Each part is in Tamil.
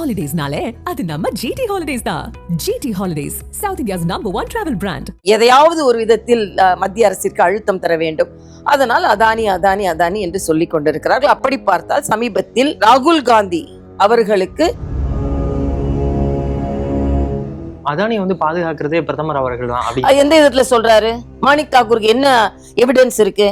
ஹாலிடேஸ்னாலே அது நம்ம ஜிடி ஹாலிடேஸ் தான். GT Holidays South India's number one travel brand எதையாவது ஒரு விதத்தில் மத்திய அரசிற்கு அழுத்தம் தர வேண்டும். அதனால் அதானி அதானி அதானி என்று சொல்லிக் கொண்டிருக்கிறார்கள். அப்படி பார்த்தால் சமீபத்தில் ராகுல் காந்தி அவர்களுக்கு அதானி வந்து பாதுகாக்கிறதே பிரதமர் அவர்கள் தான். எந்த விதத்துல சொல்றாரு? மாணிக் தாக்கூருக்கு என்ன எவிடன்ஸ் இருக்கு?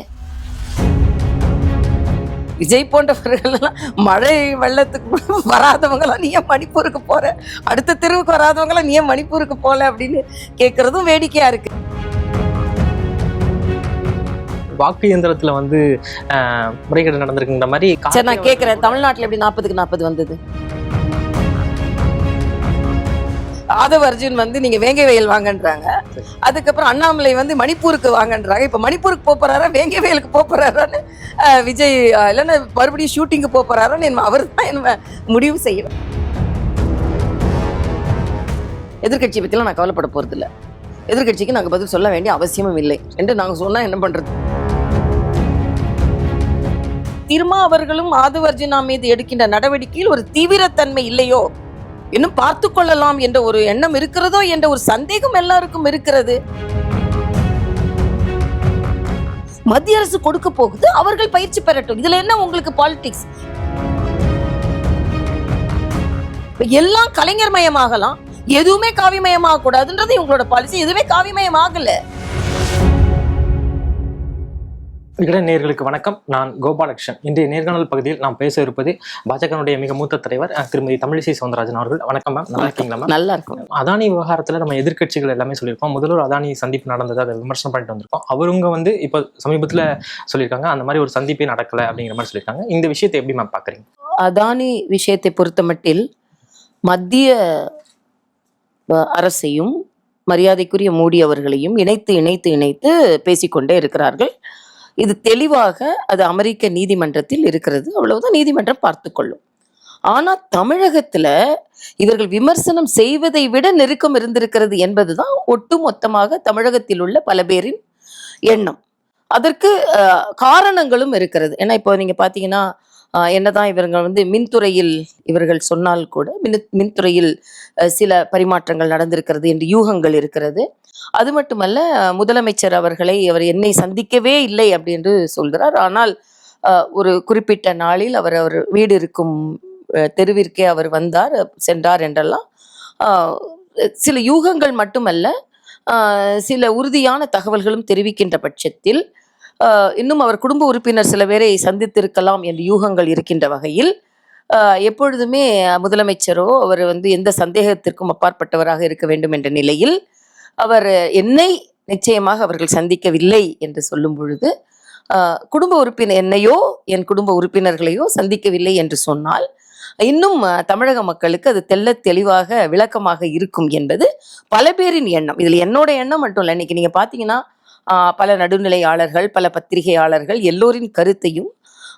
விஜய் போன்றவர்கள் எல்லாம் மழை வெள்ளத்துக்கு வராதவங்களாம் நீ ஏன் மணிப்பூருக்கு போற? அடுத்த தெருவுக்கு வராதவங்களாம் நீ ஏன் மணிப்பூருக்கு போல அப்படின்னு கேட்கறதும் வேடிக்கையா இருக்கு. வாக்கு இயந்திரத்துல வந்து முறைகேடு நடந்திருக்குன்ற மாதிரி சரி நான் கேட்கிறேன் தமிழ்நாட்டுல எப்படி நாற்பதுக்கு நாற்பது வந்தது? ஆதவ அர்ஜுன் வந்து நீங்க வேங்கை வயல் வாங்கன்றாங்க. அதுக்கப்புறம் அண்ணாமலை வந்து மணிப்பூருக்கு வாங்கன்றாங்க. இப்ப மணிப்பூருக்கு போப் போறாரா? வேங்கை வயலுக்கு போறாரான்னு விஜய் இல்லைன்னா மறுபடியும் ஷூட்டிங்கு போறாரான்னு அவர் தான் என்ன முடிவு செய்யணும். எதிர்கட்சியை பத்திலாம் நான் கவலைப்பட போறது இல்ல எதிர்கட்சிக்கு நாங்க பதில் சொல்ல வேண்டிய அவசியமும் இல்லை என்று நாங்க சொன்னா என்ன பண்றது? திருமா அவர்களும் ஆதவர்ஜினா மீது எடுக்கின்ற நடவடிக்கையில் ஒரு தீவிரத்தன்மை இல்லையோ? இன்னும் பார்த்து கொள்ளலாம் என்ற ஒரு எண்ணம் இருக்கிறதோ என்ற ஒரு சந்தேகம் எல்லாருக்கும் இருக்கிறது. மத்திய அரசு கொடுக்க போகுது அவர்கள் பயிற்சி பெறட்டும். இதுல என்ன உங்களுக்கு பாலிடிக்ஸ் எல்லாம் கலைஞர் மயமாகலாம். எதுவுமே காவிமயமாக கூடாதுன்றது இவங்களோட பாலிசி எதுவுமே காவிமயமாகல. இட நேர்களுக்கு வணக்கம். நான் கோபாலகிருஷ்ணன். இன்றைய நேர்காணல் பகுதியில் நாம் பேச இருப்பது பாஜகனுடைய மிக மூத்த தலைவர் திருமதி தமிழிசை சவுந்தரராஜன் அவர்கள். வணக்கம் மேம் நல்லா இருக்கீங்களா மேம் நல்லா இருக்கும். அதானி விவகாரத்துல நம்ம எதிர்க்கட்சிகள் எல்லாமே சொல்லியிருக்கோம். முதல்வர் அதானி சந்திப்பு நடந்தது அதை விமர்சனம் பண்ணிட்டு வந்திருக்கோம். அவருங்க வந்து இப்போ சமீபத்துல சொல்லியிருக்காங்க அந்த மாதிரி ஒரு சந்திப்பே நடக்கல அப்படிங்கிற மாதிரி சொல்லியிருக்காங்க. இந்த விஷயத்தை எப்படி மேம் பாக்குறீங்க? அதானி விஷயத்தை பொறுத்தமட்டில் மத்திய அஹ், அரசையும் மரியாதைக்குரிய மோடி அவர்களையும் இணைத்து இணைத்து இணைத்து பேசிக்கொண்டே இருக்கிறார்கள். இது தெளிவாக அது அமெரிக்க நீதிமன்றத்தில் இருக்கிறது. அவ்வளவுதான் நீதிமன்றம் பார்த்து கொள்ளும். ஆனால் தமிழகத்துல இவர்கள் விமர்சனம் செய்வதை விட நெருக்கம் இருந்திருக்கிறது என்பதுதான் ஒட்டுமொத்தமாக தமிழகத்தில் உள்ள பல பேரின் எண்ணம். அதற்கு காரணங்களும் இருக்கிறது. ஏன்னா இப்போ நீங்க பாத்தீங்கன்னா என்னதான் இவர்கள் வந்து மின்துறையில் இவர்கள் சொன்னால் கூட மின் மின்துறையில் சில பரிமாற்றங்கள் நடந்திருக்கிறது என்று யூகங்கள் இருக்கிறது. அது மட்டுமல்ல முதலமைச்சர் அவர்களை அவர் என்னை சந்திக்கவே இல்லை அப்படி என்று சொல்கிறார். ஆனால் ஒரு குறிப்பிட்ட நாளில் அவர் அவர் வீடு இருக்கும் தெருவிற்கே அவர் வந்தார் சென்றார் என்றெல்லாம். சில யூகங்கள் மட்டுமல்ல ஆஹ், சில உறுதியான தகவல்களும் தெரிவிக்கின்ற பட்சத்தில் ஆஹ், இன்னும் அவர் குடும்ப உறுப்பினர் சில பேரை சந்தித்திருக்கலாம் என்ற யூகங்கள் இருக்கின்ற வகையில் ஆஹ், எப்பொழுதுமே முதலமைச்சரோ அவர் வந்து எந்த சந்தேகத்திற்கும் அப்பாற்பட்டவராக இருக்க வேண்டும் என்ற நிலையில் அவர் என்னை நிச்சயமாக அவர்கள் சந்திக்கவில்லை என்று சொல்லும் பொழுது குடும்ப உறுப்பினர் என்னையோ என் குடும்ப உறுப்பினர்களையோ சந்திக்கவில்லை என்று சொன்னால் இன்னும் தமிழக மக்களுக்கு அது தெல்ல தெளிவாக விளக்கமாக இருக்கும் என்பது பல பேரின் எண்ணம். இதில் என்னோட எண்ணம் மட்டும் இல்லை. இன்னைக்கு நீங்கள் பார்த்தீங்கன்னா பல நடுநிலையாளர்கள் பல பத்திரிகையாளர்கள் எல்லோரின் கருத்தையும்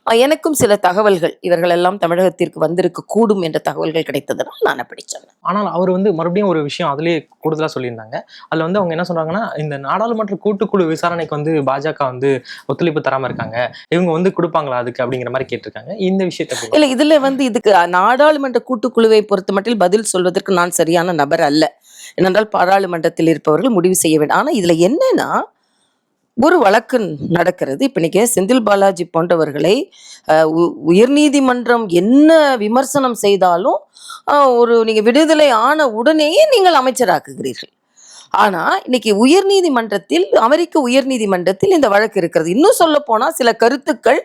எனக்கும் சில தகவல்கள் இவர்கள் எல்லாம் தமிழகத்திற்கு வந்திருக்க கூடும் என்ற தகவல்கள் கிடைத்ததனால் நான் அப்படி சொன்னேன். ஆனால் அவர் வந்து மறுபடியும் ஒரு விஷயம் அதுலயே கூடுதலா சொல்லியிருந்தாங்க. அதுல வந்து அவங்க என்ன சொல்றாங்கன்னா இந்த நாடாளுமன்ற கூட்டுக்குழு விசாரணைக்கு வந்து பாஜக வந்து ஒத்துழைப்பு தராம இருக்காங்க. இவங்க வந்து கொடுப்பாங்களா அதுக்கு அப்படிங்கிற மாதிரி கேட்டிருக்காங்க. இந்த விஷயத்தை இல்ல இதுல வந்து இதுக்கு நாடாளுமன்ற கூட்டுக்குழுவை பொறுத்த மட்டில் பதில் சொல்வதற்கு நான் சரியான நபர் அல்ல. ஏனென்றால் பாராளுமன்றத்தில் இருப்பவர்கள் முடிவு செய்ய வேண்டும். ஆனா இதுல என்னன்னா ஒரு வழக்கு நடக்கிறது. இப்போ இன்றைக்கி செந்தில் பாலாஜி போன்றவர்களை உ- உயர்நீதிமன்றம் என்ன விமர்சனம் செய்தாலும் ஒரு நீங்கள் விடுதலை ஆன உடனேயே நீங்கள் அமைச்சராக்குகிறீர்கள். ஆனால் இன்னைக்கு உயர்நீதிமன்றத்தில் அமெரிக்க உயர்நீதிமன்றத்தில் இந்த வழக்கு இருக்கிறது. இன்னும் சொல்ல போனால் சில கருத்துக்கள்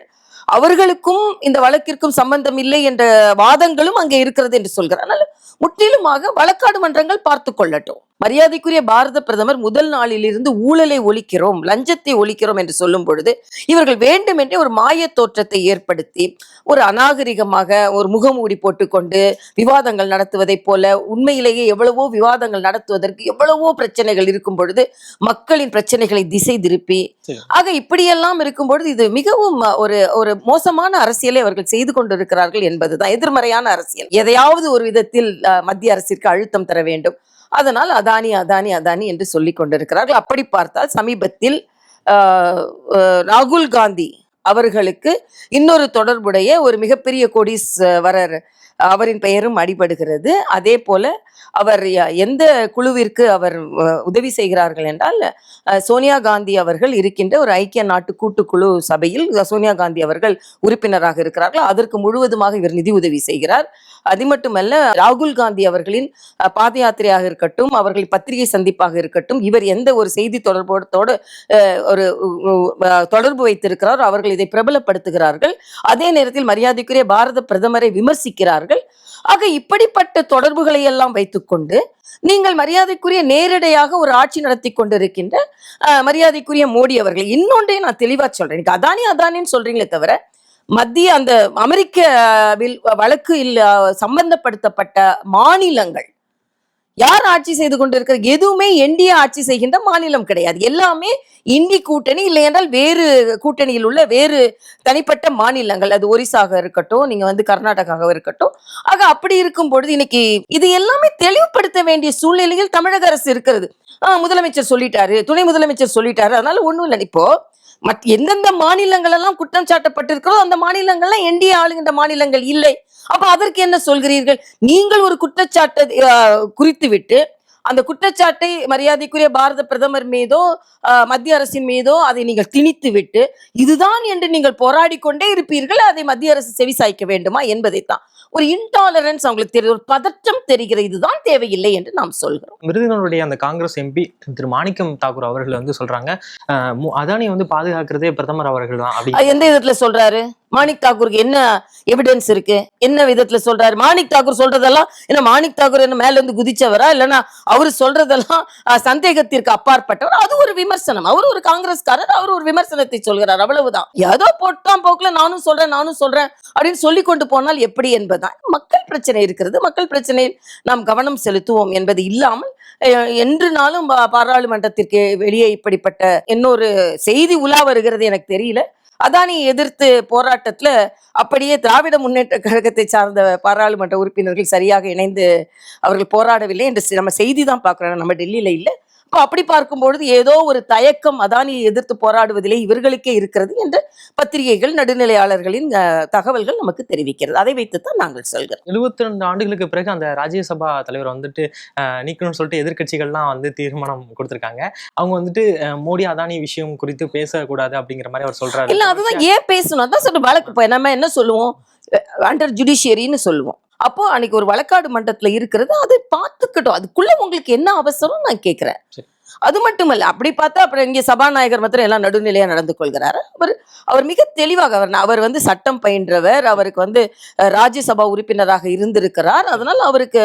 அவர்களுக்கும் இந்த வழக்கிற்கும் சம்பந்தம் இல்லை என்ற வாதங்களும் அங்கே இருக்கிறது என்று சொல்கிறார். அதனால் முற்றிலுமாக வழக்காடு மன்றங்கள் பார்த்து கொள்ளட்டும். மரியாதைக்குரிய பாரத பிரதமர் முதல் நாளிலிருந்து ஊழலை ஒழிக்கிறோம் லஞ்சத்தை ஒழிக்கிறோம் என்று சொல்லும் பொழுது இவர்கள் வேண்டுமென்றே ஒரு மாய தோற்றத்தை ஏற்படுத்தி ஒரு அநாகரிகமாக ஒரு முகமூடி போட்டுக்கொண்டு விவாதங்கள் நடத்துவதைப் போல உண்மையிலேயே எவ்வளவோ விவாதங்கள் நடத்துவதற்கு எவ்வளவோ பிரச்சனைகள் இருக்கும் பொழுது மக்களின் பிரச்சனைகளை திசை திருப்பி. ஆக இப்படியெல்லாம் இருக்கும் பொழுது இது மிகவும் ஒரு ஒரு மோசமான அரசியலை அவர்கள் செய்து கொண்டிருக்கிறார்கள் என்பதுதான் எதிர்மறையான அரசியல் எதையாவது ஒரு விதத்தில் மத்திய அரசிற்கு அழுத்தம் தர வேண்டும் அதனால் அதானி அதானி அதானி என்று சொல்லி கொண்டிருக்கிறார்கள். அப்படி பார்த்தால் சமீபத்தில் ராகுல் காந்தி அவர்களுக்கு இன்னொரு தொடர்புடைய ஒரு மிகப்பெரிய கோடீஸ்வரர் அவரின் பெயரும் அடிபடுகிறது. அதே போல அவர் எந்த குழுவிற்கு அவர் உதவி செய்கிறார்கள் என்றால் சோனியா காந்தி அவர்கள் இருக்கின்ற ஒரு ஐக்கிய நாட்டு கூட்டுக்குழு சபையில் சோனியா காந்தி அவர்கள் உறுப்பினராக இருக்கிறார்கள். அதற்கு முழுவதுமாக இவர் நிதி உதவி செய்கிறார். அது மட்டுமல்ல ராகுல் காந்தி அவர்களின் பாத யாத்திரையாக இருக்கட்டும் அவர்கள் பத்திரிகை சந்திப்பாக இருக்கட்டும் இவர் எந்த ஒரு செய்தி தொடர்போடு ஒரு தொடர்பு வைத்திருக்கிறார் அவர்கள் இதை பிரபலப்படுத்துகிறார்கள். அதே நேரத்தில் மரியாதைக்குரிய பாரத பிரதமரை விமர்சிக்கிறார்கள். ஆக இப்படிப்பட்ட தொடர்புகளை எல்லாம் வைத்துக்கொண்டு நீங்கள் மரியாதைக்குரிய நேரடியாக ஒரு ஆட்சி நடத்தி கொண்டிருக்கின்ற மரியாதைக்குரிய மோடி அவர்கள். இன்னொன்றே நான் தெளிவா சொல்றேன். இன்னைக்கு அதானி அதானின்னு சொல்றீங்களே தவிர மத்திய அந்த அமெரிக்காவில் வழக்கு இல்ல சம்பந்தப்படுத்தப்பட்ட மாநிலங்கள் யார் ஆட்சி செய்து கொண்டிருக்கிற எதுவுமே என்டிஏ ஆட்சி செய்கின்ற மாநிலம் கிடையாது. எல்லாமே இந்தி கூட்டணி இல்லை என்றால் வேறு கூட்டணியில் உள்ள வேறு தனிப்பட்ட மாநிலங்கள். அது ஒரிசாக இருக்கட்டும் நீங்க வந்து கர்நாடகாவாக இருக்கட்டும். ஆக அப்படி இருக்கும் பொழுது இன்னைக்கு இது எல்லாமே தெளிவுபடுத்த வேண்டிய சூழ்நிலையில் தமிழக அரசு இருக்கிறது. ஆஹ் முதலமைச்சர் சொல்லிட்டாரு துணை முதலமைச்சர் சொல்லிட்டாரு அதனால ஒண்ணும் இல்லை. இப்போ மத் எந்தெந்த மாநிலங்கள் எல்லாம் குற்றம் சாட்டப்பட்டிருக்கிறதோ அந்த மாநிலங்கள்லாம் என்டிஏ ஆளுகின்ற மாநிலங்கள் இல்லை. அப்ப அதற்கு என்ன சொல்கிறீர்கள்? நீங்கள் ஒரு குற்றச்சாட்டு ஆஹ், குறித்து விட்டு அந்த குற்றச்சாட்டை மரியாதைக்குரிய பாரத பிரதமர் மீதோ மத்திய அரசின் மீதோ அதை நீங்கள் திணித்து விட்டு இதுதான் என்று நீங்கள் போராடி கொண்டே இருப்பீர்கள் அதை மத்திய அரசு செவிசாய்க்க வேண்டுமா என்பதைத்தான். ஒரு இன்டாலரன்ஸ் அவங்களுக்கு தெரியும் ஒரு பதற்றம் தெரிகிற இதுதான் தேவையில்லை என்று நாம் சொல்கிறோம். விருதுநருடைய அந்த காங்கிரஸ் எம்பி திரு மாணிக்கம் தாக்கூர் அவர்கள் வந்து சொல்றாங்க அதானி வந்து பாதுகாக்கிறதே பிரதமர் அவர்கள் தான் எந்த விதத்துல சொல்றாரு? மாணிக் தாக்கூருக்கு என்ன எவிடன்ஸ் இருக்கு? என்ன விதத்துல சொல்றாரு? மாணிக் தாக்கூர் சொல்றதெல்லாம் என்ன மாணிக் தாக்கூர் என்ன மேல இருந்து குதிச்சவரா? இல்லைன்னா அவரு சொல்றதெல்லாம் சந்தேகத்திற்கு அப்பாற்பட்டவர். அது ஒரு விமர்சனம். அவர் ஒரு காங்கிரஸ்காரர் அவர் ஒரு விமர்சனத்தை சொல்கிறார். அவ்வளவுதான். ஏதோ போட்டான் போக்குல நானும் சொல்றேன் நானும் சொல்றேன் அப்படின்னு சொல்லி கொண்டு போனால் எப்படி என்பதுதான். மக்கள் பிரச்சனை இருக்கிறது. மக்கள் பிரச்சனையில் நாம் கவனம் செலுத்துவோம் என்பது இல்லாமல் என்று நாளும் பாராளுமன்றத்திற்கு வெளியே இப்படிப்பட்ட இன்னொரு செய்தி உலா வருகிறது எனக்கு தெரியல. அதானி எதிர்த்து போராட்டத்துல அப்படியே திராவிட முன்னேற்ற கழகத்தை சார்ந்த பாராளுமன்ற உறுப்பினர்கள் சரியாக இணைந்து அவர்கள் போராடவில்லை என்று நம்ம செய்தி தான் பார்க்கிறோம் நம்ம டெல்லியில இல்லை. அப்படி பார்க்கும்பொழுது ஏதோ ஒரு தயக்கம் அதானியை எதிர்த்து போராடுவதிலே இவர்களுக்கே இருக்கிறது என்று பத்திரிகைகள் நடுநிலையாளர்களின் தகவல்கள் நமக்கு தெரிவிக்கிறது. அதை வைத்துத்தான் நாங்கள் சொல்கிறோம். எழுபத்தி ரெண்டு ஆண்டுகளுக்கு பிறகு அந்த ராஜ்யசபா தலைவர் வந்துட்டு அஹ், நீக்கணும்னு சொல்லிட்டு எதிர்க்கட்சிகள்லாம் வந்து தீர்மானம் கொடுத்திருக்காங்க. அவங்க வந்துட்டு மோடி அதானி விஷயம் குறித்து பேசக்கூடாது அப்படிங்கிற மாதிரி அவர் சொல்றாரு. இல்ல அதுதான் ஏன் பேசணும்? அதான் சொல்ற வழக்கு நம்ம என்ன சொல்லுவோம்? அண்டர் ஜுடிஷியரின்னு சொல்லுவோம். அப்போ அன்னைக்கு ஒரு வழக்காடு மன்றத்துல இருக்கிறது அதை பார்த்துக்கட்டும். அதுக்குள்ள உங்களுக்கு என்ன அவசரம் நான் கேட்கிறேன். அது மட்டுமல்ல அப்படி பார்த்தா அப்புறம் இங்கே சபாநாயகர் மாத்திரம் எல்லாம் நடுநிலையா நடந்து கொள்கிறாரு. அவர் அவர் மிக தெளிவாக அவர் அவர் வந்து சட்டம் பயின்றவர் அவருக்கு வந்து ராஜ்யசபா உறுப்பினராக இருந்திருக்கிறார். அதனால் அவருக்கு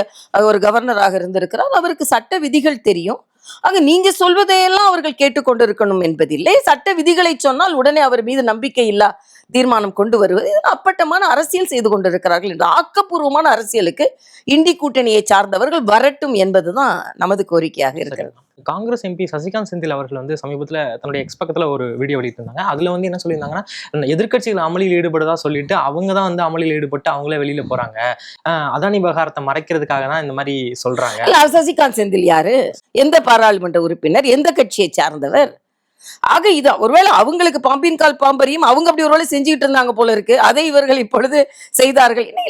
ஒரு கவர்னராக இருந்திருக்கிறார். அவருக்கு சட்ட விதிகள் தெரியும். ஆக நீங்க சொல்வதையெல்லாம் அவர்கள் கேட்டுக்கொண்டிருக்கணும் என்பதில்லை. சட்ட விதிகளை சொன்னால் உடனே அவர் மீது நம்பிக்கை இல்லா தீர்மானம் கொண்டு வருவது. அப்பட்டமான அரசியல் செய்து கொண்டிருக்கிறார்கள் என்று ஆக்கப்பூர்வமான அரசியலுக்கு இந்தி கூட்டணியை சார்ந்தவர்கள் வரட்டும் என்பதுதான் நமது கோரிக்கையாக இருக்கிறது. காங்கிரஸ் எம்பி சசிகாந்த் செந்தில் அவர்கள் வந்து சமீபத்துல தன்னுடைய எக்ஸ் பக்கத்துல ஒரு வீடியோ வெளியிட்டிருந்தாங்க. அதுல வந்து என்ன சொல்லியிருந்தாங்கன்னா எதிர்க்கட்சிகள் அமளியில் ஈடுபடுறதா சொல்லிட்டு அவங்க தான் வந்து அமளியில் ஈடுபட்டு அவங்களே வெளியில போறாங்க. அஹ், அதானி விவகாரத்தை மறைக்கிறதுக்காக தான் இந்த மாதிரி சொல்றாங்க. சசிகாந்த் செந்தில் யாரு? எந்த பாராளுமன்ற உறுப்பினர்? எந்த கட்சியை சார்ந்தவர்? ஆக இது ஒருவேளை அவங்களுக்கு பாம்பின் கால் பாம்பரியும் அவங்க அப்படி ஒருவேளை செஞ்சுக்கிட்டு இருந்தாங்க போல இருக்கு. அதை இவர்கள் இப்பொழுது செய்தார்கள். என்ன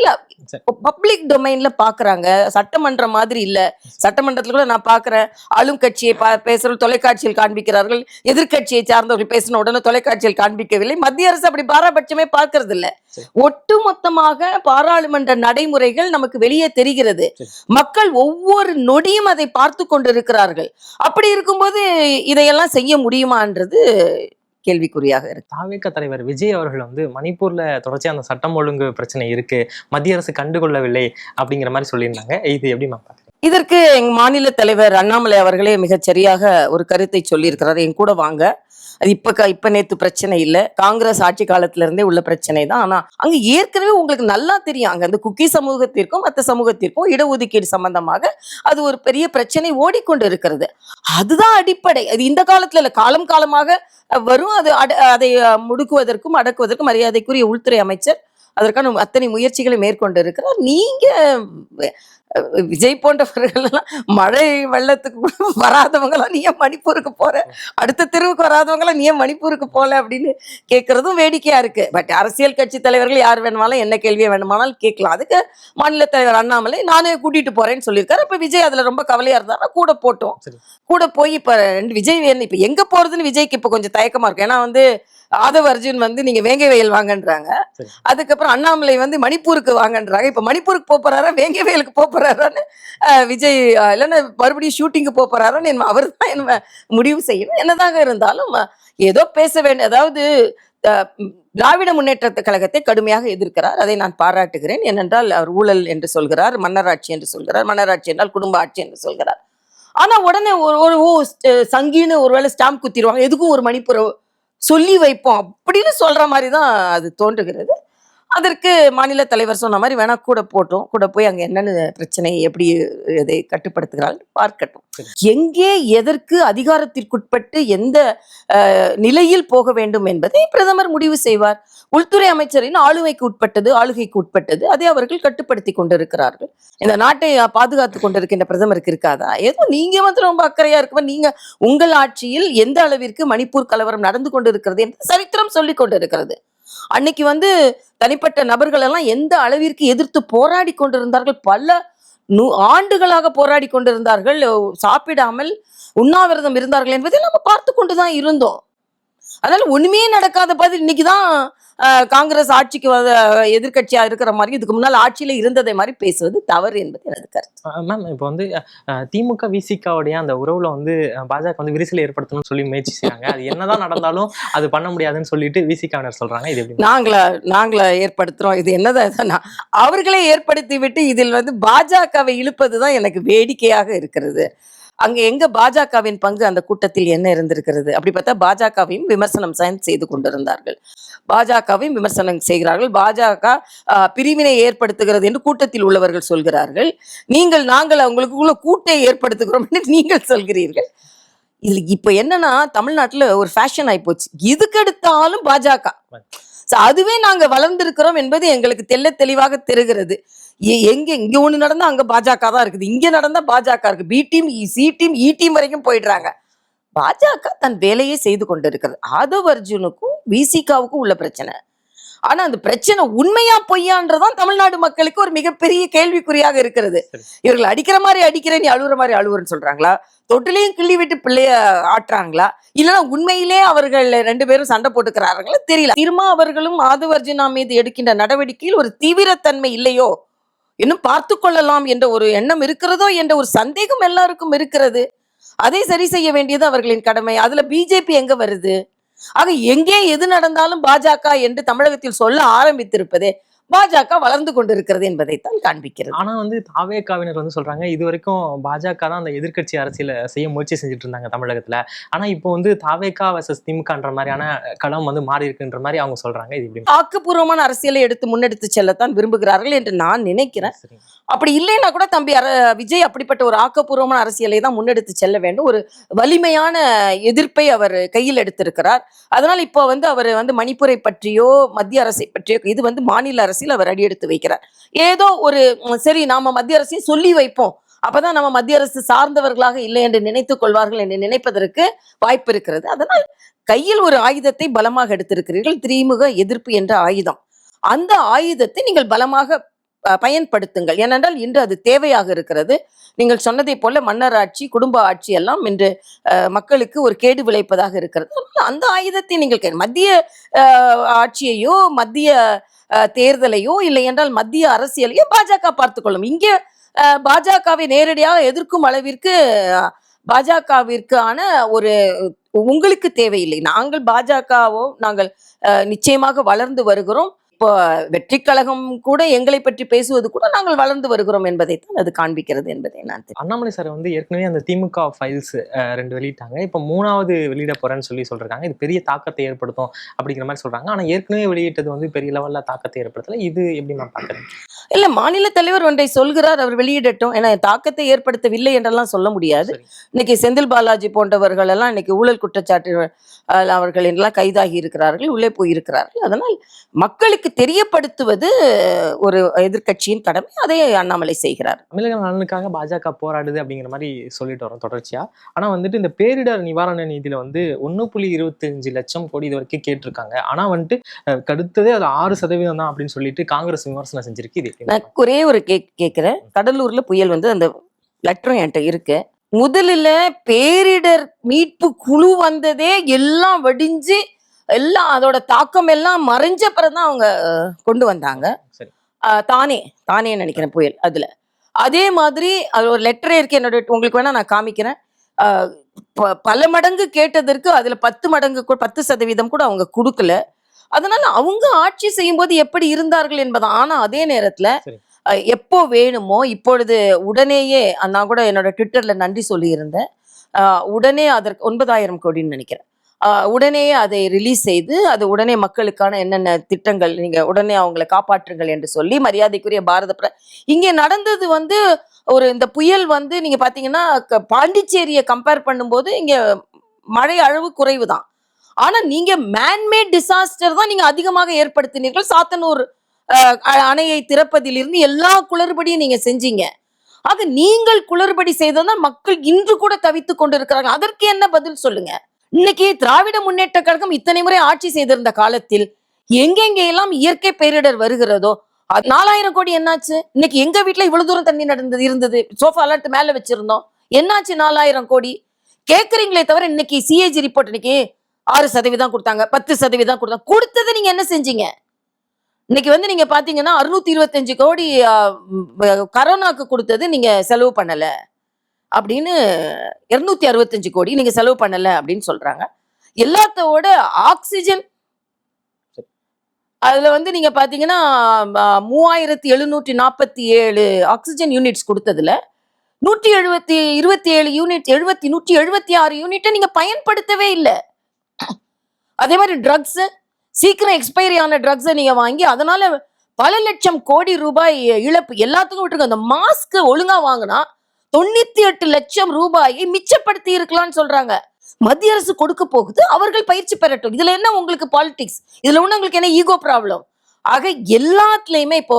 பப்ளிக் டொமைன்ல பாக்குறாங்க. சட்டமன்றம் மாதிரி இல்ல. சட்டமன்றத்துல கூட நான் பாக்குறேன். ஆளும் கட்சியை பேசுற தொலைக்காட்சியில் காண்பிக்கிறார்கள். எதிர்க்கட்சியை சார்ந்தவர்கள் பேசின உடனே தொலைக்காட்சியில் காண்பிக்கவில்லை. மத்திய அரசு அப்படி பாராபட்சமே பார்க்கறது இல்ல. ஒட்டுமொத்தமாக பாராளுமன்ற நடைமுறைகள் நமக்கு வெளியே தெரிகிறது. மக்கள் ஒவ்வொரு நொடியும் அதை பார்த்து கொண்டிருக்கிறார்கள். அப்படி இருக்கும்போது இதையெல்லாம் செய்ய முடியுமான்றது கேள்விக்குறியாக இருக்கு. தாவேக்க தலைவர் விஜய் அவர்கள் வந்து மணிப்பூர்ல தொடர்ச்சியா அந்த சட்டம் ஒழுங்கு பிரச்சனை இருக்கு மத்திய அரசு கண்டுகொள்ளவில்லை அப்படிங்கிற மாதிரி சொல்லியிருந்தாங்க. இது எப்படி மேம் இதற்கு எங்க மாநில தலைவர் அண்ணாமலை அவர்களே மிகச் சரியாக ஒரு கருத்தை சொல்லியிருக்கிறார். என் கூட வாங்க. அது இப்ப க- இப்ப நேத்து பிரச்சனை இல்ல. காங்கிரஸ் ஆட்சி காலத்துல இருந்தே உள்ள பிரச்சனை தான். ஆனா அங்க ஏற்கனவே உங்களுக்கு நல்லா தெரியும். அங்க அந்த குக்கி சமூகத்திற்கும் மற்ற சமூகத்திற்கும் இடஒதுக்கீடு சம்பந்தமாக அது ஒரு பெரிய பிரச்சனை ஓடிக்கொண்டு இருக்கிறது அதுதான் அடிப்படை. அது இந்த காலத்துல இல்ல. காலம் காலமாக வரும். அது அட- அதை முடுக்குவதற்கும் அடக்குவதற்கும் மரியாதைக்குரிய உள்துறை அமைச்சர் அதற்கான அத்தனை முயற்சிகளை மேற்கொண்டு இருக்கிறார் நீங்க விஜய் போன்றவர்கள் எல்லாம் மழை வெள்ளத்துக்கு வராதவங்களாம் நீ ஏன் மணிப்பூருக்கு போற? அடுத்த தெருவுக்கு வராதவங்களாம் நீ ஏன் மணிப்பூருக்கு போல அப்படின்னு கேட்கறதும் வேடிக்கையா இருக்கு. பட் அரசியல் கட்சி தலைவர்கள் யார் வேணுமானாலும் என்ன கேள்வியை வேணுமானாலும் கேட்கலாம். அதுக்கு மாநில தலைவர் அண்ணாமலை நானே கூட்டிட்டு போறேன்னு சொல்லியிருக்காரு. இப்ப விஜய் அதுல ரொம்ப கவலையா இருந்தாருன்னா கூட போட்டோம். கூட போய் இப்ப ரெண்டு விஜய் வேணும். இப்ப எங்க போறதுன்னு விஜய்க்கு இப்ப கொஞ்சம் தயக்கமா இருக்கு. ஏன்னா வந்து ஆதவ அர்ஜுன் வந்து நீங்க வேங்கை வயல் வாங்கன்றாங்க. அதுக்கப்புறம் அண்ணாமலை வந்து மணிப்பூருக்கு வாங்கன்றாங்க. இப்ப மணிப்பூருக்கு போப் போறாரா? வேங்கை வயலுக்கு போறாரான்னு விஜய் இல்லைன்னா மறுபடியும் ஷூட்டிங்கு போறாரான்னு அவர் தான் என்ன முடிவு செய்யணும். என்னதாக இருந்தாலும் ஏதோ பேச வேண்டிய அதாவது திராவிட முன்னேற்றத்த கழகத்தை கடுமையாக எதிர்க்கிறார். அதை நான் பாராட்டுகிறேன். ஏனென்றால் அவர் ஊழல் என்று சொல்கிறார் மன்னராட்சி என்று சொல்கிறார். மன்னராட்சி என்றால் குடும்ப ஆட்சி என்று சொல்கிறார். ஆனா உடனே ஒரு ஒரு ஓ சங்கின்னு ஒருவேளை ஸ்டாம்ப் குத்திடுவாங்க. எதுக்கும் ஒரு மணிப்புற சொல்லி வைப்போம் அப்படின்னு சொல்ற மாதிரி தான் அது தோன்றுகிறது. அதற்கு மாநில தலைவர் சொன்ன மாதிரி வேணா கூட போட்டோம். கூட போய் அங்க என்னென்ன பிரச்சனை எப்படி இதை கட்டுப்படுத்துகிறார்கள் பார்க்கட்டும். எங்கே எதற்கு அதிகாரத்திற்குட்பட்டு எந்த நிலையில் போக வேண்டும் என்பதை பிரதமர் முடிவு செய்வார். உள்துறை அமைச்சரின் ஆளுமைக்கு உட்பட்டது ஆளுகைக்கு உட்பட்டது அதை அவர்கள் கட்டுப்படுத்தி கொண்டிருக்கிறார்கள். இந்த நாட்டை பாதுகாத்து கொண்டிருக்கின்ற பிரதமருக்கு இருக்காதா? ஏதோ நீங்க வந்து ரொம்ப அக்கறையா இருக்கும்போது நீங்க உங்கள் ஆட்சியில் எந்த அளவிற்கு மணிப்பூர் கலவரம் நடந்து கொண்டிருக்கிறது என்று சரித்திரம் சொல்லிக் கொண்டிருக்கிறது. அன்னைக்கு வந்து தனிப்பட்ட நபர்கள் எல்லாம் எந்த அளவிற்கு எதிர்த்து போராடி கொண்டிருந்தார்கள் பல நூ ஆண்டுகளாக போராடி கொண்டிருந்தார்கள் சாப்பிடாமல் உண்ணாவிரதம் இருந்தார்கள் என்பதை நம்ம பார்த்து கொண்டுதான் இருந்தோம். அதனால ஒண்ணுமே நடக்காத பதில் இன்னைக்கு தான் காங்கிரஸ் ஆட்சிக்கு வந்த எதிர்க்கட்சியா இருக்கிற மாதிரி இதுக்கு முன்னால் ஆட்சியில இருந்ததை மாதிரி பேசுவது தவறு என்பது எனது கருத்து. மேம் இப்போ வந்து திமுக விசிகாவுடைய அந்த உறவுல வந்து பாஜக வந்து விரிசல் ஏற்படுத்தணும்னு சொல்லி முயற்சி செய்றாங்க. அது என்னதான் நடந்தாலும் அது பண்ண முடியாதுன்னு சொல்லிட்டு விசிகாவினர் சொல்றாங்க. இது எப்படி நாங்களா நாங்களா ஏற்படுத்துறோம். இது என்னதான் அவர்களே ஏற்படுத்தி விட்டு இதில் வந்து பாஜகவை இழுப்பதுதான் எனக்கு வேடிக்கையாக இருக்கிறது. அங்க எங்க பாஜகவின் பங்கு அந்த கூட்டத்தில் என்ன இருந்திருக்கிறது? அப்படி பார்த்தா பாஜகவையும் விமர்சனம் செய்து- செய்து கொண்டிருந்தார்கள். பாஜகவையும் விமர்சனம் செய்கிறார்கள். பாஜக ஆஹ், பிரிவினை ஏற்படுத்துகிறது என்று கூட்டத்தில் உள்ளவர்கள் சொல்கிறார்கள். நீங்கள் நாங்கள் அவங்களுக்குள்ள கூட்டை ஏற்படுத்துகிறோம் என்று நீங்கள் சொல்கிறீர்கள். இதுல இப்ப என்னன்னா தமிழ்நாட்டுல ஒரு ஃபேஷன் ஆயிப்போச்சு இதுக்கு எடுத்தாலும் பாஜக. ஸோ அதுவே நாங்கள் வளர்ந்திருக்கிறோம் என்பது எங்களுக்கு தெல்ல தெளிவாக தெரிகிறது. எ- எங்க இங்க ஒன்று நடந்தா அங்க பாஜக தான் இருக்குது. இங்க நடந்தா பாஜக இருக்கு. B team C team E team வரைக்கும் போயிடுறாங்க. பாஜக தன் வேலையை செய்து கொண்டிருக்கிறது. ஆதவ் அர்ஜுனுக்கும் விசிகாவுக்கும் உள்ள பிரச்சனை. ஆனா அந்த பிரச்சனை உண்மையா பொய்யான்றதான் தமிழ்நாடு மக்களுக்கு ஒரு மிகப்பெரிய கேள்விக்குறியாக இருக்கிறது. இவர்கள் அடிக்கிற மாதிரி அடிக்கிறேன் நீ அழுகுற மாதிரி அழுவுறன்னு சொல்றாங்களா? தொட்டிலையும் கிள்ளி விட்டு பிள்ளைய ஆட்டுறாங்களா? இல்லைன்னா உண்மையிலே அவர்கள் ரெண்டு பேரும் சண்டை போட்டுக்கிறார்களா? தெரியல. திருமா அவர்களும் ஆதவ் அர்ஜுனா மீது எடுக்கின்ற நடவடிக்கையில் ஒரு தீவிரத்தன்மை இல்லையோ? இன்னும் பார்த்து கொள்ளலாம் என்ற ஒரு எண்ணம் இருக்கிறதோ என்ற ஒரு சந்தேகம் எல்லாருக்கும் இருக்கிறது. அதை சரி செய்ய வேண்டியது அவர்களின் கடமை. அதுல பிஜேபி எங்க வருது? ஆக எங்கே எது நடந்தாலும் பாஜக என்று தமிழகத்தில் சொல்ல ஆரம்பித்திருப்பதே பாஜக வளர்ந்து கொண்டிருக்கிறது என்பதைத்தான் காண்பிக்கிறது. ஆனா வந்து தாவேக்காவினர் வந்து சொல்றாங்க இது வரைக்கும் பாஜக தான் அந்த எதிர்க்கட்சி அரசியல செய்ய முயற்சி செஞ்சுட்டு இருந்தாங்க தமிழகத்துல. ஆனா இப்போ வந்து தாவேக்கா வர்சஸ் திமுகன்ற மாதிரியான களம் வந்து மாறி இருக்குன்ற மாதிரி அவங்க சொல்றாங்க. இது எப்படி? ஆக்கப்பூர்வமான அரசியலை எடுத்து முன்னெடுத்து செல்லத்தான் விரும்புகிறார்கள் என்று நான் நினைக்கிறேன். அப்படி இல்லைன்னா கூட தம்பி விஜய் அப்படிப்பட்ட ஒரு ஆக்கப்பூர்வமான அரசியலை தான் முன்னெடுத்து செல்ல வேண்டும். ஒரு வலிமையான எதிர்ப்பை அவர் கையில் எடுத்திருக்கிறார். அதனால இப்போ வந்து அவர் வந்து மணிப்பூரை பற்றியோ மத்திய அரசை பற்றியோ இது வந்து மாநில அரசியல் அவர் அடியெடுத்து வைக்கிறார். ஏதோ ஒரு சரி நாம மத்திய அரசையும் சொல்லி வைப்போம். அப்பதான் நம்ம மத்திய அரசு சார்ந்தவர்களாக இல்லை என்று நினைத்துக் கொள்வார்கள் என்று நினைப்பதற்கு வாய்ப்பு இருக்கிறது. அதனால் கையில் ஒரு ஆயுதத்தை பலமாக எடுத்திருக்கிறீர்கள். திரிமுக எதிர்ப்பு என்ற ஆயுதம். அந்த ஆயுதத்தை நீங்கள் பலமாக பயன்படுத்துங்கள். ஏனென்றால் இன்று அது தேவையாக இருக்கிறது. நீங்கள் சொன்னதை போல மன்னர் ஆட்சி குடும்ப ஆட்சி எல்லாம் இன்று மக்களுக்கு ஒரு கேடு விளைப்பதாக இருக்கிறது. அந்த ஆயுதத்தை நீங்கள் மத்திய ஆட்சியையோ மத்திய தேர்தலையோ இல்லை என்றால் மத்திய அரசியலையோ பாஜக பார்த்துக்கொள்ளும் இங்கே பாஜகவை நேரடியாக எதிர்க்கும் அளவிற்கு பாஜகவிற்கான ஒரு உங்களுக்கு தேவையில்லை. நாங்கள் பாஜகவோ நாங்கள் நிச்சயமாக வளர்ந்து வருகிறோம். இப்போ வெற்றி கழகம் கூட எங்களை பற்றி பேசுவது கூட நாங்கள் வளர்ந்து வருகிறோம் என்பதைத்தான் அது காண்பிக்கிறது என்பதை நான் அண்ணாமலை சார் வந்து ஏற்கனவே அந்த திமுக ஃபைல்ஸ் ரெண்டு வெளியிட்டாங்க. இப்போ மூணாவது வெளியிட போறேன்னு சொல்லி சொல்றாங்க. இது பெரிய தாக்கத்தை ஏற்படுத்தும் அப்படிங்கிற மாதிரி சொல்றாங்க. ஆனா ஏற்கனவே வெளியிட்டது வந்து பெரிய லெவல்ல தாக்கத்தை ஏற்படுத்தல. இது எப்படி நான் பாக்குறேன் இல்ல மாநில தலைவர் ஒன்றை சொல்கிறார் அவர் வெளியிடட்டும். ஏன்னா தாக்கத்தை ஏற்படுத்தவில்லை என்றெல்லாம் சொல்ல முடியாது. இன்னைக்கு செந்தில் பாலாஜி போன்றவர்கள் எல்லாம் இன்னைக்கு ஊழல் குற்றச்சாட்டு அவர்கள் எல்லாம் கைதாகி இருக்கிறார்கள் உள்ளே போயிருக்கிறார்கள். அதனால் மக்களுக்கு தெரியப்படுத்துவது ஒரு எதிர்க்கட்சியின் கடமை. அதை அண்ணாமலை செய்கிறார். தமிழக நலனுக்காக பாஜக போராடுது அப்படிங்கிற மாதிரி சொல்லிட்டு வரோம் தொடர்ச்சியா. ஆனா வந்துட்டு இந்த பேரிடர் நிவாரண நிதியில வந்து ஒண்ணு புள்ளி இருபத்தஞ்சு லட்சம் கோடி இது வரைக்கும் கேட்டிருக்காங்க. ஆனா வந்துட்டு கடுத்ததே அது ஆறு சதவீதம் தான் அப்படின்னு சொல்லிட்டு காங்கிரஸ் விமர்சனம் செஞ்சிருக்கு இது. நான் ஒரே ஒரு கேக் கேட்கிறேன் கடலூர்ல புயல் வந்து அந்த லெட்டரும் என்கிட்ட இருக்கு. முதல்ல பேரிடர் மீட்பு குழு வந்ததே எல்லாம் வடிஞ்சு எல்லாம் அதோட தாக்கம் எல்லாம் மறைஞ்ச பிறகுதான் அவங்க கொண்டு வந்தாங்க. தானே தானே நினைக்கிறேன் புயல் அதுல. அதே மாதிரி அது ஒரு லெட்டரே இருக்கு. என்னோட உங்களுக்கு வேணா நான் காமிக்கிறேன். பல மடங்கு கேட்டதற்கு அதுல பத்து மடங்கு கூட- பத்து சதவீதம் கூட அவங்க கொடுக்கல. அதனால அவங்க ஆட்சி செய்யும்போது எப்படி இருந்தார்கள் என்பது ஆனா அதே நேரத்துல எப்போ வேணுமோ இப்பொழுது உடனேயே நான் கூட என்னோட ட்விட்டர்ல நன்றி சொல்லியிருந்தேன். உடனே அதற்கு ஒன்பதாயிரம் கோடின்னு நினைக்கிறேன். அஹ், உடனேயே அதை ரிலீஸ் செய்து அது உடனே மக்களுக்கான என்னென்ன திட்டங்கள் நீங்க உடனே அவங்களை காப்பாற்றுங்கள் என்று சொல்லி மரியாதைக்குரிய பாரத பிர இங்கே நடந்தது வந்து ஒரு இந்த புயல் வந்து நீங்க பாத்தீங்கன்னா பாண்டிச்சேரியை கம்பேர் பண்ணும்போது இங்க மழை அளவு குறைவு தான் ஆனா நீங்க மேன்மேட் டிசாஸ்டர் தான் நீங்க அதிகமாக ஏற்படுத்தினீர்கள். சாத்தனூர் அ- அணையை திறப்பதிலிருந்து எல்லா குளறுபடியும் நீங்க செஞ்சீங்க. ஆக நீங்கள் குளறுபடி செய்ததால் மக்கள் இன்று கூட தவித்துக் கொண்டிருக்கிறாங்க அதற்கு என்ன பதில் சொல்லுங்க? இன்னைக்கு திராவிட முன்னேற்ற கழகம் இத்தனை முறை ஆட்சி செய்திருந்த காலத்தில் எங்கெங்கே எல்லாம் இயற்கை பேரிடர் வருகிறதோ நாலாயிரம் கோடி என்னாச்சு? இன்னைக்கு எங்க வீட்டுல இவ்வளவு தூரம் தண்ணி நடந்தது இருந்தது? சோஃபா அலர்ட் மேல வச்சிருந்தோம். என்னாச்சு நாலாயிரம் கோடி? கேக்குறீங்களே தவிர இன்னைக்கு சிஏஜி ரிப்போர்ட் இன்னைக்கு ஆறு சதவீதம் கொடுத்தாங்க பத்து சதவீதம் கொடுத்தாங்க கொடுத்ததை நீங்க என்ன செஞ்சீங்க? இன்னைக்கு வந்து நீங்க பாத்தீங்கன்னா அறுநூத்தி இருபத்தஞ்சு கோடி கரோனாக்கு கொடுத்தது நீங்க செலவு பண்ணல. அப்படின்னு இருநூத்தி அறுபத்தஞ்சு கோடி நீங்க செலவு பண்ணல அப்படின்னு சொல்றாங்க. எல்லாத்தோட ஆக்சிஜன் அதுல வந்து நீங்க பாத்தீங்கன்னா மூவாயிரத்தி எழுநூற்றி நாற்பத்தி ஏழு ஆக்சிஜன் யூனிட்ஸ் கொடுத்ததுல நூற்றி எழுபத்தி இருபத்தி ஏழு யூனிட் எழுபத்தி நூற்றி எழுபத்தி ஆறு யூனிட்டை நீங்க பயன்படுத்தவே இல்லை. அதே மாதிரி ட்ரக்ஸு சீக்கிரம் எக்ஸ்பைரி ஆன ட்ரக்ஸை நீங்கள் வாங்கி அதனால பல லட்சம் கோடி ரூபாய் இழப்பு எல்லாத்துக்கும் விட்டுருங்க. அந்த மாஸ்க் ஒழுங்காக வாங்கினா தொண்ணூத்தி எட்டு லட்சம் ரூபாயை மிச்சப்படுத்தி இருக்கலாம்னு சொல்றாங்க. மத்திய அரசு கொடுக்க போகுது அவர்கள் பயிற்சி பெறட்டும். இதுல என்ன உங்களுக்கு பாலிடிக்ஸ் இதுல ஒண்ணு உங்களுக்கு என்ன ஈகோ ப்ராப்ளம் ஆக எல்லாத்துலயுமே இப்போ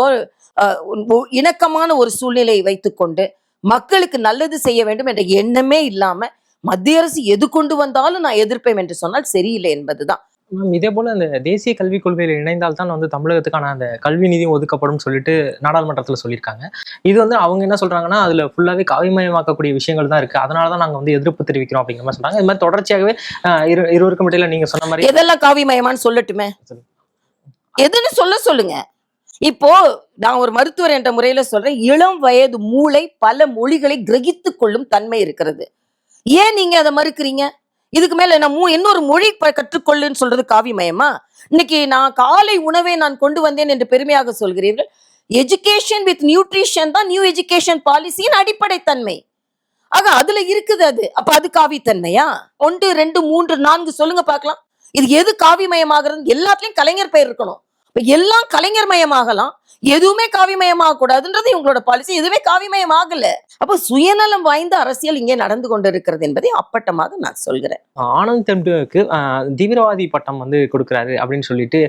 இணக்கமான ஒரு சூழ்நிலையை வைத்துக்கொண்டு மக்களுக்கு நல்லது செய்ய வேண்டும் என்ற எண்ணமே இல்லாமல் மத்திய அரசு எது கொண்டு வந்தாலும் நான் எதிர்ப்பேன் என்று சொன்னால் சரியில்லை என்பதுதான். மேம் இதே போல இந்த தேசிய கல்விக் கொள்கையில் இணைந்தால் தான் வந்து தமிழகத்துக்கான அந்த கல்வி நிதியும் ஒதுக்கப்படும் சொல்லிட்டு நாடாளுமன்றத்தில் சொல்லியிருக்காங்க. இது வந்து அவங்க என்ன சொல்றாங்கன்னா அதுல ஃபுல்லாவே காவிமயமாக்கக்கூடிய விஷயங்கள் தான் இருக்கு. அதனால தான் நாங்க வந்து எதிர்ப்பு தெரிவிக்கிறோம் அப்படிங்கிற மாதிரி சொல்றாங்க. இது மாதிரி தொடர்ச்சியாகவே இருவருக்கும் இடையில நீங்க சொன்ன மாதிரி எதெல்லாம் காவிமயமான்னு சொல்லட்டுமே? சொல்லு. எதுன்னு சொல்ல சொல்லுங்க. இப்போ நான் ஒரு மருத்துவர் என்ற முறையில சொல்றேன் இளம் வயது மூளை பல மொழிகளை கிரகித்துக் கொள்ளும் தன்மை இருக்கிறது. ஏன் நீங்க அதை மறுக்கிறீங்க? இதுக்கு மேல நான் இன்னொரு மொழி கற்றுக்கொள்ளுன்னு சொல்றது காவிமயமா? இன்னைக்கு நான் காலை உணவை நான் கொண்டு வந்தேன் என்று பெருமையாக சொல்கிறீர்கள். எஜுகேஷன் வித் நியூட்ரிஷன் தான் நியூ எஜுகேஷன் பாலிசியின் அடிப்படை தன்மை ஆக அதுல இருக்குது அது. அப்ப அது காவித்தன்மையா? ஒன்று ரெண்டு மூன்று நான்கு சொல்லுங்க பார்க்கலாம். இது எது காவிமயமாகிறது? எல்லாத்துலயும் கலைஞர் பெயர் இருக்கணும். எல்லாம் கலைஞர் மயமாகலாம் எதுவுமே காவிமயமாக கூடாதுன்றது இவங்களோட பாலிசி எதுவுமே காவிமயமாகல அப்போ சுயநலம் வாய்ந்த அரசியல் இங்கே நடந்து கொண்டிருக்கிறது என்பதை அப்பட்டமாக நான் சொல்கிறேன். ஆனந்த் தெம்டுக்கு தீவிரவாதி பட்டம் வந்து கொடுக்குறாரு அப்படின்னு சொல்லிட்டு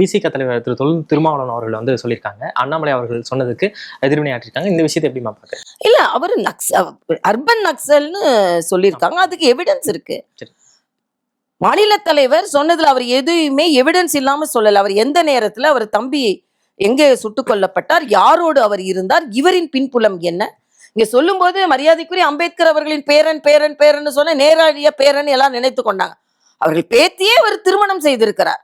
விசிக தலைவர் திரு தொல் திருமாவளவன் அவர்கள் வந்து சொல்லியிருக்காங்க. அண்ணாமலை அவர்கள் சொன்னதுக்கு எதிர்வினையாற்றிருக்காங்க இந்த விஷயத்தை எப்படி பார்க்குறேன் இல்ல அவர் நக்ஸ் அர்பன் நக்சல்னு சொல்லியிருக்காங்க. அதுக்கு எவிடன்ஸ் இருக்கு. மாநில தலைவர் சொன்னதுல அவர் எதுவுமே எவிடன்ஸ் இல்லாம சொல்லல. அவர் எந்த நேரத்துல அவர் தம்பி எங்கே சுட்டு கொல்லப்பட்டார் யாரோடு அவர் இருந்தார் இவரின் பின்புலம் என்ன? இங்க சொல்லும்போது மரியாதைக்குரிய அம்பேத்கர் அவர்களின் பேரன் பேரன் பேரன் சொன்ன நேரடிய பேரன் எல்லாம் நினைத்து கொண்டாங்க. அவர்கள் பேத்தியே அவர் திருமணம் செய்திருக்கிறார்.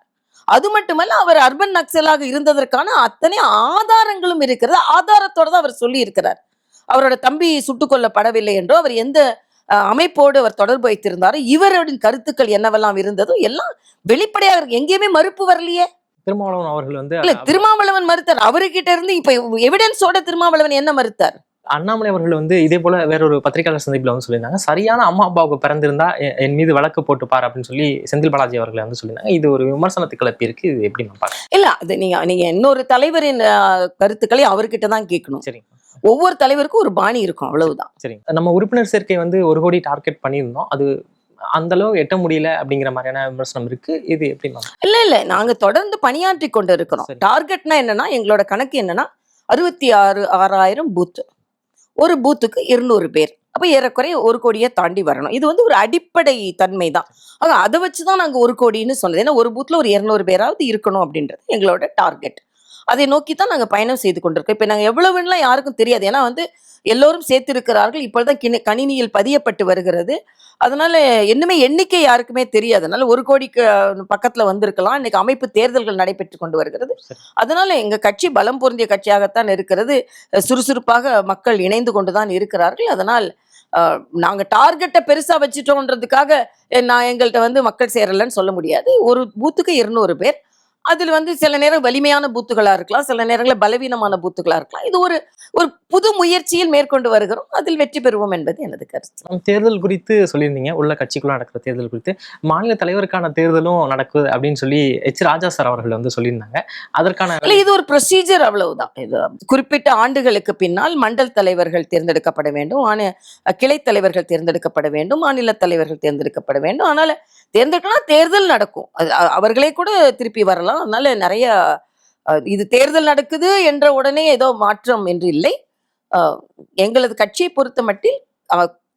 அது மட்டுமல்ல அவர் அர்பன் நக்சலாக இருந்ததற்கான அத்தனை ஆதாரங்களும் இருக்கிறது. ஆதாரத்தோட தான் அவர் சொல்லி இருக்கிறார் அவரோட தம்பி சுட்டுக் கொல்லப்படவில்லை என்றோ அவர் எந்த அமைப்போடு அவர் தொடர்பு வைத்திருந்தாரோ. இவருடைய கருத்துக்கள் என்னவெல்லாம் இருந்ததோ எல்லாம் வெளிப்படையாக இருக்கு. எங்கேயுமே மறுப்பு வரலையே. திருமாவளவன் அவர்கள் வந்து இல்ல திருமாவளவன் மறுத்தார். அவர்கிட்ட இருந்து இப்ப எவிடன்ஸோட திருமாவளவன் என்ன மறுத்தார்? அண்ணாமலை அவர்கள் வந்து இதே போல வேற ஒரு பத்திரிகையாளர் சந்திப்புல வந்து சொல்லியிருந்தாங்க. சரியான அம்மா அப்பாவுக்கு பிறந்திருந்தா என் மீது வழக்கு போட்டு பாரு அப்படின்னு சொல்லி செந்தில் பாலாஜி அவர்கள் வந்து சொல்லியிருந்தாங்க. இது ஒரு விமர்சனத்தை கிளப்பி இருக்கு. இது எப்படி பார்க்கலாம் இல்ல அது நீங்க நீங்க இன்னொரு தலைவரின் கருத்துக்களை அவர்கிட்ட தான் கேட்கணும். சரிங்க. ஒவ்வொரு தலைவருக்கும் ஒரு பாணி இருக்கும் அவ்வளவுதான். சரிங்க. நம்ம உறுப்பினர் சேர்க்கை வந்து ஒரு கோடி டார்கெட் பண்ணியிருந்தோம். அது அந்த அளவு எட்ட முடியல அப்படிங்கிற மாதிரியான விமர்சனம் இருக்கு. இது எப்படி இல்ல இல்ல. நாங்க தொடர்ந்து பணியாற்றி கொண்டு இருக்கிறோம் சரி. டார்கெட்னா என்னன்னா எங்களோட கணக்கு என்னன்னா அறுபத்தி ஆறு ஆறாயிரம் பூத் ஒரு பூத்துக்கு இருநூறு பேர். அப்ப ஏறக்குறைய ஒரு கோடியை தாண்டி வரணும். இது வந்து ஒரு அடிப்படை தன்மை தான் ஆக அதை வச்சு தான் நாங்க ஒரு கோடின்னு சொன்னது. ஏன்னா ஒரு பூத்ல ஒரு இருநூறு பேராவது இருக்கணும் அப்படின்றது எங்களோட டார்கெட் அதை நோக்கி தான் நாங்க பயணம் செய்து கொண்டிருக்கோம். இப்ப நாங்க எவ்வளவுலாம் யாருக்கும் தெரியாது. ஏன்னா வந்து எல்லோரும் சேர்த்திருக்கிறார்கள். இப்பொழுதுதான் கிணி- கணினியில் பதியப்பட்டு வருகிறது. அதனால இன்னுமே எண்ணிக்கை யாருக்குமே தெரியாது. அதனால ஒரு கோடிக்கு பக்கத்துல வந்திருக்கலாம். இன்னைக்கு அமைப்பு தேர்தல்கள் நடைபெற்று கொண்டு வருகிறது. அதனால எங்க கட்சி பலம் பொருந்திய கட்சியாகத்தான் இருக்கிறது. சுறுசுறுப்பாக மக்கள் இணைந்து கொண்டுதான் இருக்கிறார்கள். அதனால் அஹ், நாங்க டார்கெட்டை பெருசா வச்சுட்டோன்றதுக்காக நான் எங்கள்கிட்ட வந்து மக்கள் சேரலன்னு சொல்ல முடியாது. ஒரு பூத்துக்கு இருநூறு பேர். அதில் வந்து சில நேரம் வலிமையான பூத்துகளாக இருக்கலாம் சில நேரங்களில் பலவீனமான பூத்துகளாக இருக்கலாம். இது ஒரு ஒரு புது முயற்சியில் மேற்கொண்டு வருகிறோம். அதில் வெற்றி பெறுவோம் என்பது எனது கருத்து. தேர்தல் குறித்து சொல்லியிருந்தீங்க. உள்ள கட்சிக்குள்ள நடக்கிற தேர்தல் குறித்து. மாநில தலைவருக்கான தேர்தலும் நடக்குது அப்படின்னு சொல்லி எச் ராஜா சார் அவர்கள் வந்து சொல்லியிருந்தாங்க. அதற்கான இல்ல இது ஒரு ப்ரொசீஜர் அவ்வளவுதான். இது குறிப்பிட்ட ஆண்டுகளுக்கு பின்னால் மண்டல் தலைவர்கள் தேர்ந்தெடுக்கப்பட வேண்டும். ஆன கிளை தலைவர்கள் தேர்ந்தெடுக்கப்பட வேண்டும். மாநில தலைவர்கள் தேர்ந்தெடுக்கப்பட வேண்டும். அதனால தேர்ந்தெடுக்கணும் தேர்தல் நடக்கும். அவர்களே கூட திருப்பி வரலாம். அதனால நிறைய இது தேர்தல் நடக்குது என்ற உடனே ஏதோ மாற்றம் என்று இல்லை. எங்களது கட்சியை பொறுத்த மட்டில்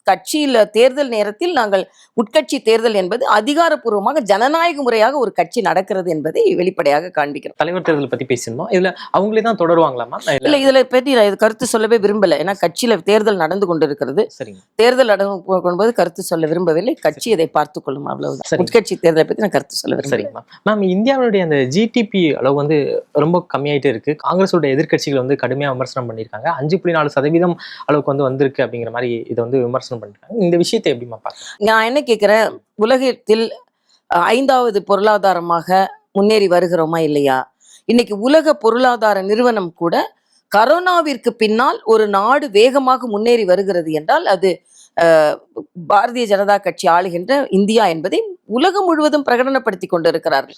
கட்சியில தேர்தல் நேரத்தில் நாங்கள் உட்கட்சி தேர்தல் என்பது அதிகாரப்பூர்வமாக ஜனநாயக முறையாக ஒரு கட்சி நடக்கிறது என்பதை வெளிப்படையாக காண்பிக்கிறோம். தலைவர் தேர்தல் பத்தி பேசியிருந்தோம். இதுல அவங்களே தான் தொடருவாங்களா மேம் இல்ல இதுல பற்றி நான் இது கருத்து சொல்லவே விரும்பல. ஏன்னா கட்சியில தேர்தல் நடந்து கொண்டிருக்கிறது. சரிங்க. தேர்தல் நடந்து கொண்டு கருத்து சொல்ல விரும்பவில்லை. கட்சி இதை பார்த்து கொள்ளும் அவ்வளவுதான். சரி. உட்கட்சி தேர்தலை பத்தி நான் கருத்து சொல்ல சரிங்க மேம் இந்தியாவுடைய அந்த ஜிடிபி அளவு வந்து ரொம்ப கம்மியாயிட்டே இருக்கு. காங்கிரஸோட எதிர்க்கட்சிகள் வந்து கடுமையா விமர்சனம் பண்ணியிருக்காங்க. அஞ்சு புள்ளி நாலு சதவீதம் அளவுக்கு வந்து வந்திருக்கு அப்படிங்கிற மாதிரி இதை வந்து விமர்சனம் பண்ணிருக்காங்க இந்த விஷயத்தை எப்படிமா பார்க்கலாம் நான் என்ன கேட்கிறேன் உலகத்தில் ஐந்தாவது பொருளாதாரமாக முன்னேறி வருகிறோமா இல்லையா? இன்னைக்கு உலக பொருளாதார நிறுவனம் கூட கரோனாவிற்கு பின்னால் ஒரு நாடு வேகமாக முன்னேறி வருகிறது என்றால் அது பாரதிய ஜனதா கட்சி ஆளுகின்ற இந்தியா என்பதை உலகம் முழுவதும் பிரகடனப்படுத்தி கொண்டிருக்கிறார்கள்.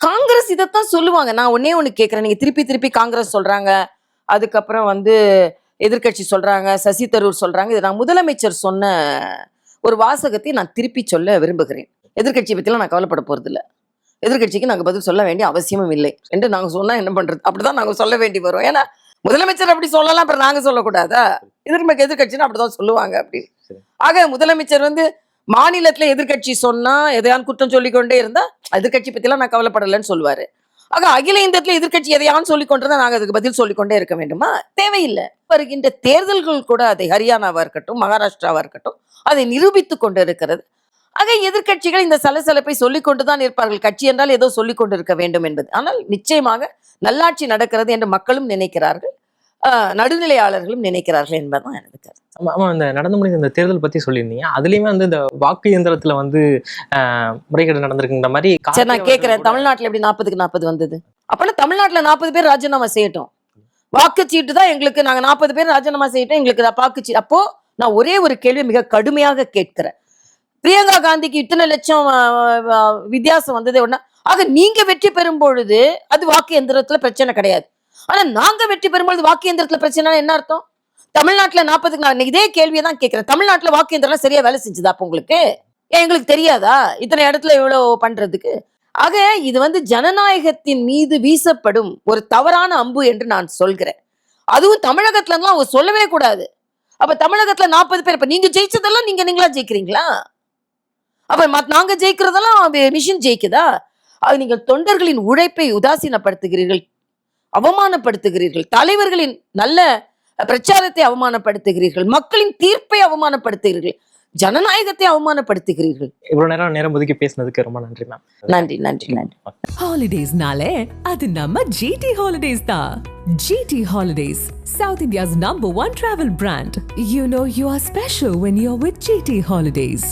காங்கிரஸ் இதைத்தான் சொல்லுவாங்க. நான் ஒன்னே ஒண்ணு கேட்கிறேன் நீங்க திருப்பி திருப்பி காங்கிரஸ் சொல்றாங்க. அதுக்கப்புறம் வந்து எதிர்க்கட்சி சொல்றாங்க சசி தரூர் சொல்றாங்க. இது நான் முதலமைச்சர் சொன்ன ஒரு வாசகத்தை நான் திருப்பி சொல்ல விரும்புகிறேன். எதிர்க்கட்சி பத்திலாம் நான் கவலைப்பட போறது இல்ல எதிர்க்கட்சிக்கு நாங்க பதில் சொல்ல வேண்டிய அவசியமும் இல்லை என்று நாங்க சொன்னா என்ன பண்றது? அப்படிதான் நாங்க சொல்ல வேண்டி வரும். ஏன்னா முதலமைச்சர் அப்படி சொல்லலாம் அப்புறம் நாங்க சொல்லக்கூடாதா? எதிர்ம எதிர்க்கட்சின்னு அப்படிதான் சொல்லுவாங்க அப்படி. சரி. ஆக முதலமைச்சர் வந்து மாநிலத்துல எதிர்க்கட்சி சொன்னா எதையான் குற்றம் சொல்லிக்கொண்டே இருந்தா எதிர்க்கட்சி பத்திலாம் நான் கவலைப்படலைன்னு சொல்லுவாரு. ஆக அகில இந்தியத்தில் எதிர்க்கட்சி எதையான்னு சொல்லிக் கொண்டிருந்தா நாங்கள் அதுக்கு பதில் சொல்லிக்கொண்டே இருக்க வேண்டுமா? தேவையில்லை. வருகின்ற தேர்தல்கள் கூட அதை ஹரியானாவா இருக்கட்டும் மகாராஷ்டிராவா இருக்கட்டும் அதை நிரூபித்து கொண்டு இருக்கிறது ஆக எதிர்க்கட்சிகள் இந்த சலசலப்பை சொல்லிக் கொண்டுதான் இருப்பார்கள். கட்சி என்றால் ஏதோ சொல்லிக் கொண்டிருக்க வேண்டும் என்பது. ஆனால் நிச்சயமாக நல்லாட்சி நடக்கிறது என்று மக்களும் நினைக்கிறார்கள். ஆஹ் நடுநிலையாளர்களும் நினைக்கிறார்கள் என்பதுதான் எனது கருத்து ஆமா ஆமா, இந்த நடந்து முடிந்த இந்த தேர்தல் பத்தி சொல்லியிருந்தீங்க. அதுலயுமே வந்து இந்த வாக்கு இயந்திரத்துல வந்து முறைகேடு நடந்திருக்குங்கிற மாதிரி சரி நான் கேட்கிறேன் தமிழ்நாட்டுல எப்படி நாற்பதுக்கு நாற்பது வந்தது? அப்பனா தமிழ்நாட்டுல நாற்பது பேர் ராஜினாமா செய்யட்டும். வாக்குச்சீட்டு தான் எங்களுக்கு நாங்க நாற்பது பேர் ராஜினாமா செய்யட்டும் எங்களுக்கு வாக்குச்சீட்டு. அப்போ நான் ஒரே ஒரு கேள்வி மிக கடுமையாக கேட்கிறேன். பிரியங்கா காந்திக்கு இத்தனை லட்சம் வித்தியாசம் வந்ததே ஒண்ணா? ஆக நீங்க வெற்றி பெறும் பொழுது அது வாக்கு எந்திரத்துல பிரச்சனை கிடையாது. ஆனா நாங்க வெற்றி பெறும்பொழுது வாக்கு எந்திரத்துல பிரச்சனை என்ன அர்த்தம்? தமிழ்நாட்டில் நாற்பதுக்கு நான் இதே கேள்வியை தான் கேட்குறேன் தமிழ்நாட்டில் வாக்கு எந்திரம் சரியாக வேலை செஞ்சுதா அப்போ உங்களுக்கு? ஏன் எங்களுக்கு தெரியாதா? இத்தனை இடத்துல இவ்வளோ பண்ணுறதுக்கு ஆக இது வந்து ஜனநாயகத்தின் மீது வீசப்படும் ஒரு தவறான அம்பு என்று நான் சொல்கிறேன். அதுவும் தமிழகத்துல அவங்க சொல்லவே கூடாது. அப்போ தமிழகத்தில் நாற்பது பேர் இப்போ நீங்கள் ஜெயிச்சதெல்லாம் நீங்கள் நீங்களா ஜெயிக்கிறீங்களா? அப்போ மத்- நாங்கள் ஜெயிக்கிறதெல்லாம் மிஷின் ஜெயிக்குதா? அது நீங்கள் தொண்டர்களின் உழைப்பை உதாசீனப்படுத்துகிறீர்கள் அவமானப்படுத்துகிறீர்கள் தலைவர்களின் நல்ல பிரச்சாரத்தை அவமானப்படுத்துகிறீர்கள். மக்களின் தீர்ப்பை அவமானப்படுத்துகிறீர்கள். ஜனநாயகத்தை அவமானப்படுத்துகிறீர்கள். இவ்வளவு நேரம் நேரம் ஒதுக்கி பேசினதுக்கு ரொம்ப நன்றி மேம் நன்றி நன்றி நன்றி. ஹாலிடேஸ்னாலே அது நம்ம ஜிடி ஹாலிடேஸ் தான் GT Holidays South India's number one travel brand you know you are special when you are with GT Holidays